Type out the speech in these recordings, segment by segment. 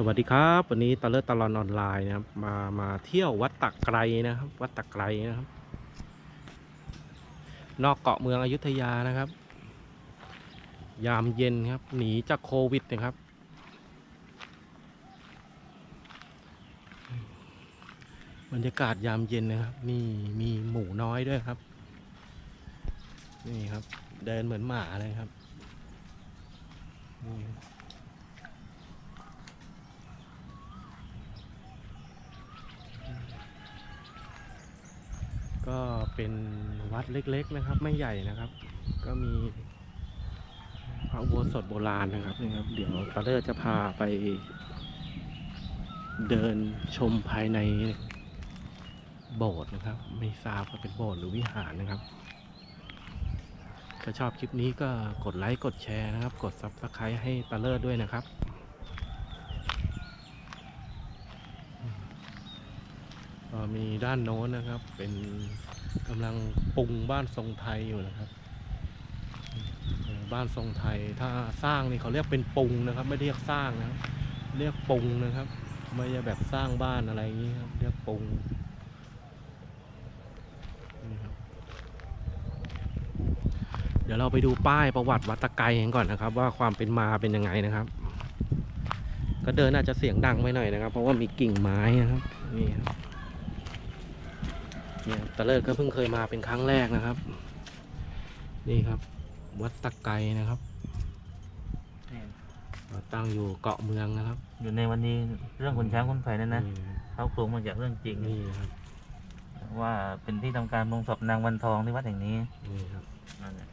สวัสดีครับ วันนี้ตะเลิศตะลอนออนไลน์นะครับมามาเที่ยววัดตะไกรนะครับ วัดตะไกรนะครับ นอกเกาะเมืองอยุธยานะครับ ยามเย็นครับ หนีจากโควิดนะครับ บรรยากาศยามเย็นนะครับ นี่มีหมูน้อยด้วยครับ นี่ครับ เดินเหมือนหมาเลยครับนี่ ก็เป็นวัดเล็กๆนะครับ ไม่ใหญ่นะครับ ก็มีพระอุโบสถโบราณนะครับนี่ครับ เดี๋ยวตาเลอร์จะพาไป เดินชมภายในโบสถ์นะครับ ไม่ทราบว่าเป็นโบสถ์หรือวิหารนะครับถ้าชอบคลิปนี้ก็กดไลค์กดแชร์นะครับ กด Subscribe ให้ตาเลอร์ด้วยนะครับ มีด้านโน้นนะครับ เป็นกำลังปรุงบ้านทรงไทยอยู่นะครับบ้านทรงไทยถ้าสร้างนี่เขาเรียกเป็นปรุงนะครับ ไม่เรียกสร้างนะครับ เรียกปรุงนะครับ ไม่ใช่แบบสร้างบ้านอะไรอย่างนี้ครับเรียกปรุงเดี๋ยวเราไปดูป้ายประวัติวัดตะไกกันก่อนนะครับ ว่าความเป็นมาเป็นยังไงนะครับ ก็เดินอาจจะเสียงดังไปหน่อยนะครับ เพราะว่ามีกิ่งไม้นะครับนี่ครับ เนี่ยตะเลิศก็เพิ่งเคยมาเป็นครั้งแรกนะครับ นี่ครับ วัดตะไกนะครับเราตั้งอยู่เกาะเมืองนะครับ อยู่ในวันนี้เรื่องคนช้างคนไผ่นั่นนะนี่เขาโครงมาจากเรื่องจริงนี่ครับ ว่าเป็นที่ทำการลงศพนางวันทองที่วัดแห่งนี้นี่ครับนั่นแหละ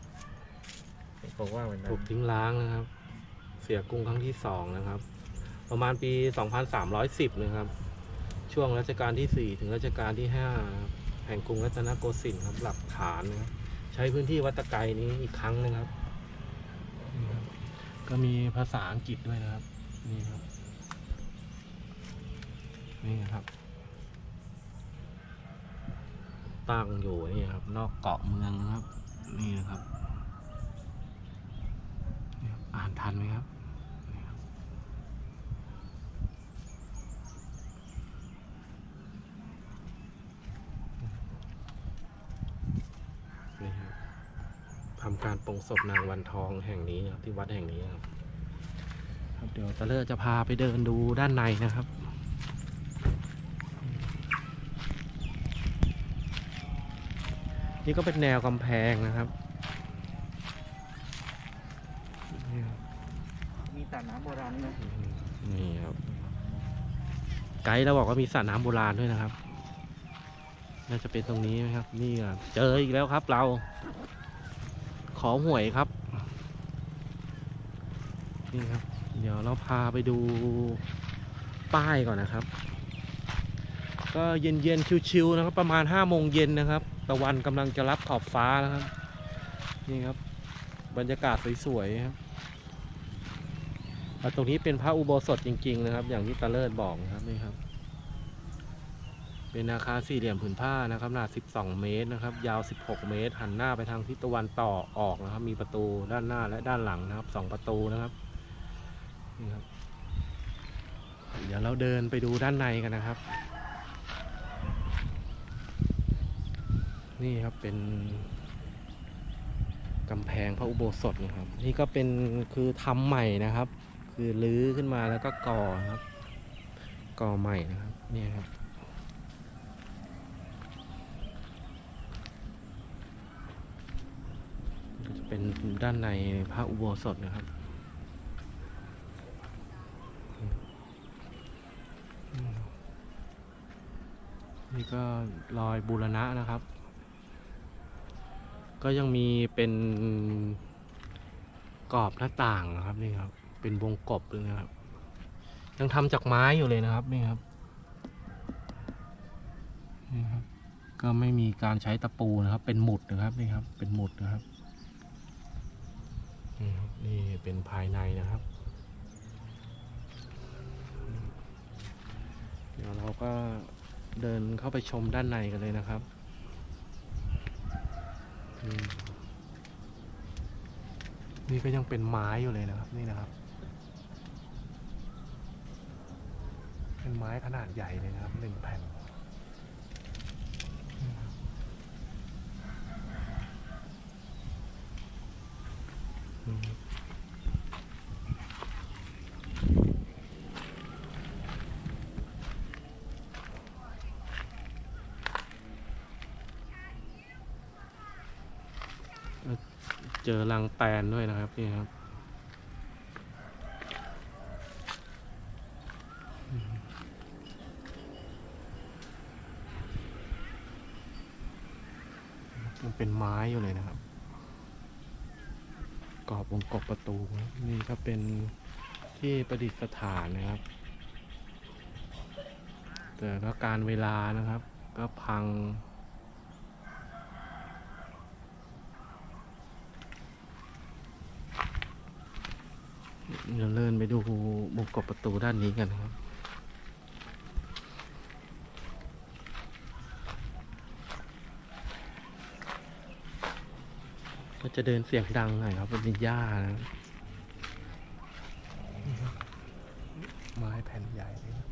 เขาบอกว่าเป็นนั้ถูนกทิ้งร้างนะครับ เสียกรุงครั้งที่สองนะครับ ประมาณปี 2310 นะครับ ช่วงรัชกาลที่ 4 ถึงรัชกาลที่5นะครับ แห่งกรุงรัตนโกสินทร์ครับหลักฐานนะครับใช้พื้นที่วัดตะไกนี้อีกครั้งนะครับนี่ครับ ก็มีภาษาอังกฤษด้วยนะครับ นี่ครับ นี่ครับตั้งอยู่นี่ครับ นอกเกาะเมืองนะครับ นี่นะครับนี่ครับอ่านทันไหมครับนี่ครับ นี่ครับทำการปลงศพนางวันทองแห่งนี้นะครับที่วัดแห่งนี้ครับครับเดี๋ยวตะเลอร์จะพาไปเดินดูด้านในนะครับ นี่ก็เป็นแนวกำแพงนะครับนี่ครับ มีสระน้ำโบราณไหมนี่ครับ ไกด์เราบอกว่ามีสระน้ำโบราณด้วยนะครับ น่าจะเป็นตรงนี้ไหมครับ นี่ครับเจออีกแล้วครับเราข อหวยครับ นี่ครับ เดี๋ยวเราพาไปดูป้ายก่อนนะครับ ก็เย็นๆชิวๆนะครับ ประมาณห้าโมงเย็นนะครับ ตะวันกำลังจะรับขอบฟ้าแล้วครับ นี่ครับ บรรยากาศสวยๆครับอ่ตรงนี้เป็นพระอุโบสถจริง ๆ นะครับ อย่างที่ตาเลิศบอกนะครับนี่ครับ เป็นอาคารสี่เหลี่ยมผืนผ้านะครับหนา12 เมตรนะครับ ยาว 16 เมตร หันหน้าไปทางทิศตะวันต่อออกนะครับ มีประตูด้านหน้าและด้านหลังนะครับสองประตูนะครับนี่ครับ เดี๋ยวเราเดินไปดูด้านในกันนะครับ นี่ครับเป็นกำแพงพระอุโบสถนะครับ นี่ก็เป็นคือทำใหม่นะครับ คือรื้อขึ้นมาแล้วก็ก่อครับ ก่อใหม่นะครับ นี่ครับ ก็จะเป็น ด้านในพระอุโบสถนะครับ นี่ก็รอยบูรณะนะครับ ก็ยังมีเป็นกรอบหน้าต่างนะครับนี่ครับ เป็นวงกบเลยนะครับ ยังทำจากไม้อยู่เลยนะครับนี่ครับนี่ครับ ก็ไม่มีการใช้ตะปูนะครับ เป็นหมุดนะครับนี่ครับ เป็นหมุดนะครับ นี่ครับนี่เป็นภายในนะครับ เดี๋ยวเราก็เดินเข้าไปชมด้านในกันเลยนะครับอืมนี่ก็ยังเป็นไม้อยู่เลยนะครับ นี่นะครับม้ขนาดใหญ่เลยนะครับหนึ่งแผ่นอืม เจอรังแตนด้วยนะครับนี่ครับยังเป็นไม้อยู่เลยนะครับ กรอบวงกบประตูนะนี่ก็เป็นที่ประดิษฐานนะครับ แต่ก็การเวลานะครับ ก็พัง เราเลื่อนไปดูบุกบประตูด้านนี้กันครับ ก็จะเดินเสียงดังหน่อยครับเป็นหญ้านะไม้แผ่นใหญ่เลยนะ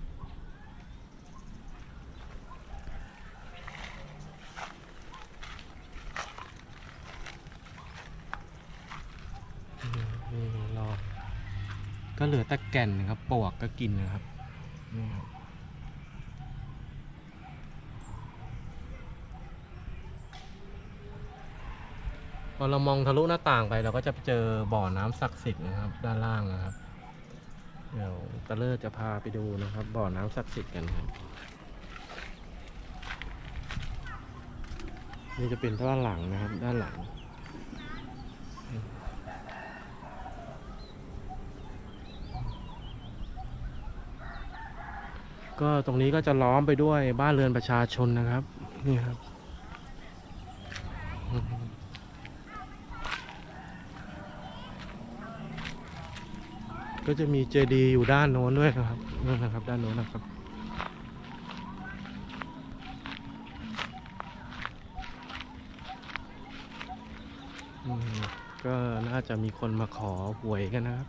นี่นี่รอก็เหลือ แก่นนะครับปวกก็กินนะครับนี่ครับพอเรามองทะลุหน้าต่างไปเราก็จะเจอบ่อน้ำศักดิ์สิทธิ์นะครับ ด้านล่างนะครับ เดี๋ยวตะเลิศจะพาไปดูนะครับ บ่อน้ำศักดิ์สิทธิ์กันครับ นี่จะเป็นด้านหลังนะครับ ด้านหลัง ก็ตรงนี้ก็จะล้อมไปด้วยบ้านเรือนประชาชนนะครับ นี่ครับ ก็จะมีเจดีย์อยู่ด้านโน้นด้วยนะครับนั่นนะครับ ด้านโน้นนะครับก็น่าจะมีคนมาขอหวยกันนะครับ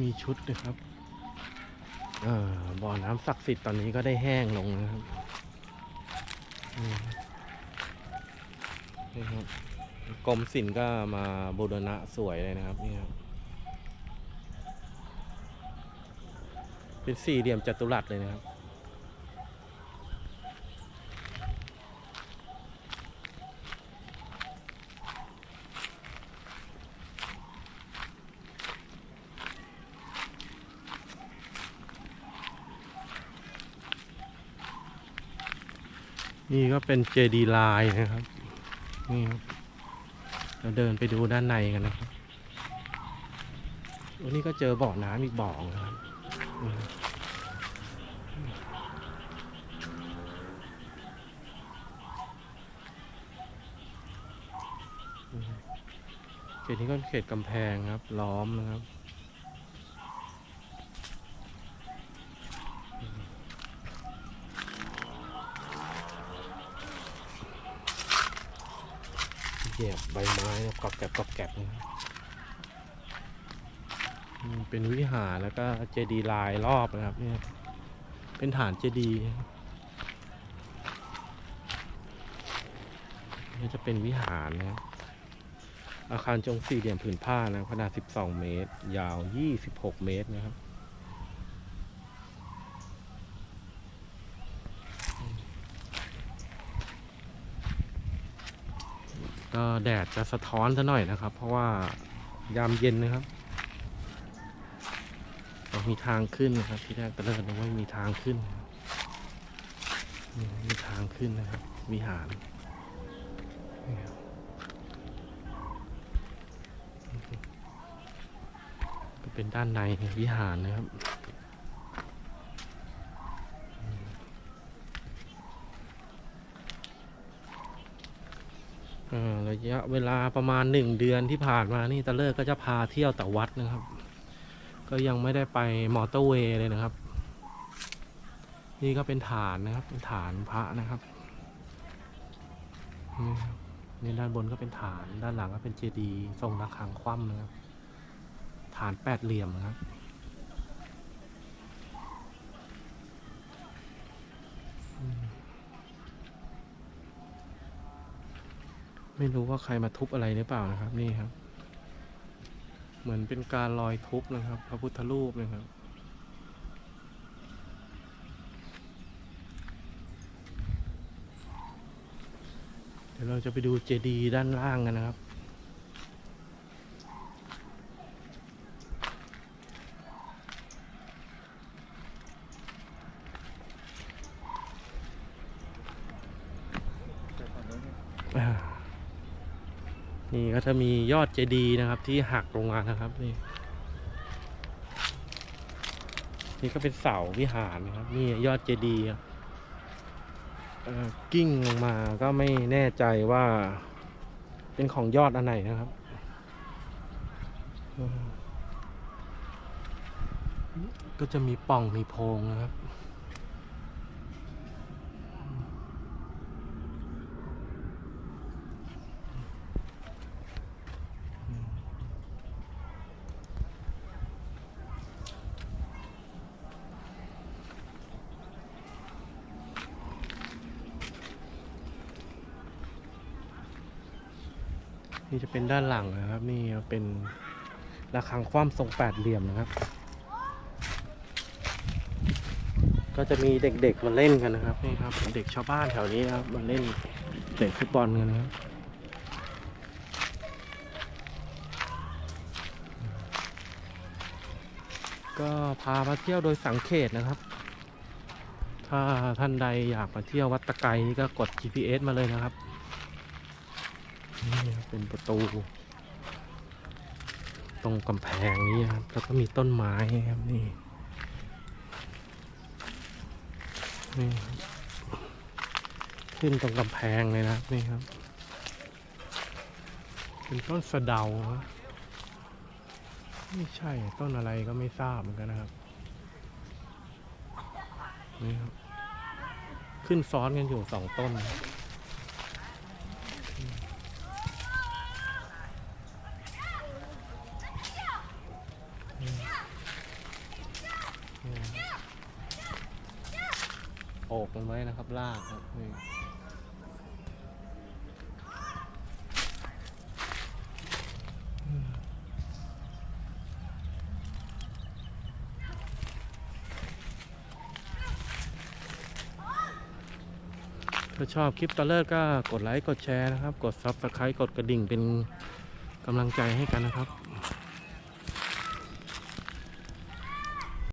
มีชุดนะครับ บ่อน้ำศักดิ์สิทธิ์ตอนนี้ก็ได้แห้งลงนะครับนี่ครับกรมศิลป์ก็มาบูรณะสวยเลยนะครับนี่ครับเป็นสี่เหลี่ยมจัตุรัสเลยนะครับ นี่ก็เป็นเจดีลายนะครับ นี่ครับเราเดินไปดูด้านในกันนะครับวันนี้ก็เจอบ่อน้ำอีกบ่อนะครับเขตนี้ก็เป็นเขตกำแพงครับ ล้อมนะครับ เหยียบใบไม้นะกรอบแกรบกรอบแกรบนะครับเป็นวิหารแล้วก็เจดีย์ลายรอบนะครับเนี่ยเป็นฐานเจดีย์นี่จะเป็นวิหารนะครับอาคารจงสี่เหลี่ยมผืนผ้านะขนาด 12 เมตร ยาว 26 เมตรนะครับ ก็แดดจะสะท้อนซะหน่อยนะครับ เพราะว่ายามเย็นนะครับเรามีทางขึ้นนะครับที่แรกตะเลิศนึกว่ามีทางขึ้น มีทางขึ้นนะครับ วิหารก็เป็นด้านในวิหารนะครับ เอ่อ ระยะเวลาประมาณหนึ่งเดือนที่ผ่านมานี่ตะเลิกก็จะพาเที่ยวแต่วัดนะครับ ก็ยังไม่ได้ไปมอเตอร์เวย์เลยนะครับ นี่ก็เป็นฐานนะครับ เป็นฐานพระนะครับนี่ครับนี่ด้านบนก็เป็นฐานด้านหลังก็เป็นเจดีย์ทรงระฆังคว่ำนะครับ ฐานแปดเหลี่ยมนะครับ ไม่รู้ว่าใครมาทุบอะไรหรือเปล่านะครับ นี่ครับ เหมือนเป็นการลอยทุบนะครับ พระพุทธรูปนะครับเดี๋ยวเราจะไปดูเจดีย์ด้านล่างกันนะครับอ่า นี่ก็จะมียอดเจดีย์นะครับที่หักลงมานะครับนี่ นี่ก็เป็นเสาวิหารนะครับนี่ยอดเจดีย์เอ่อกิ้งลงมาก็ไม่แน่ใจว่า เป็นของยอดอันไหนนะครับก็จะมีป่องมีโพงนะครับ นี่จะเป็นด้านหลังนะครับ นี่เป็นระฆังคว่ำทรงแปดเหลี่ยมนะครับ ก็จะมีเด็กๆมาเล่นกันนะครับนี่ครับ เด็กชาวบ้านแถวนี้นะครับมาเล่นเตะฟุตบอลกันนะครับก็พามาเที่ยวโดยสังเขตนะครับ ถ้าท่านใดอยากมาเที่ยววัดตะไกรนี่ก็กด GPS มาเลยนะครับ นี่ครับเป็นประตู ตรงกำแพงนี้ครับ แล้วก็มีต้นไม้ครับนี่นี่ขึ้นตรงกำแพงเลยนะครับนี่ครับ เป็นต้นสะเดาครับไม่ใช่ต้นอะไรก็ไม่ทราบเหมือนกันนะครับนี่ครับ ขึ้นซ้อนกันอยู่สองต้นนะครับ โอบับลากครับนี่ถ้าชอบคลิปตะเลิศก็กดไลค์ กดแชร์นะครับ กด Subscribe กดกระดิ่งเป็นกำลังใจให้กันนะครับ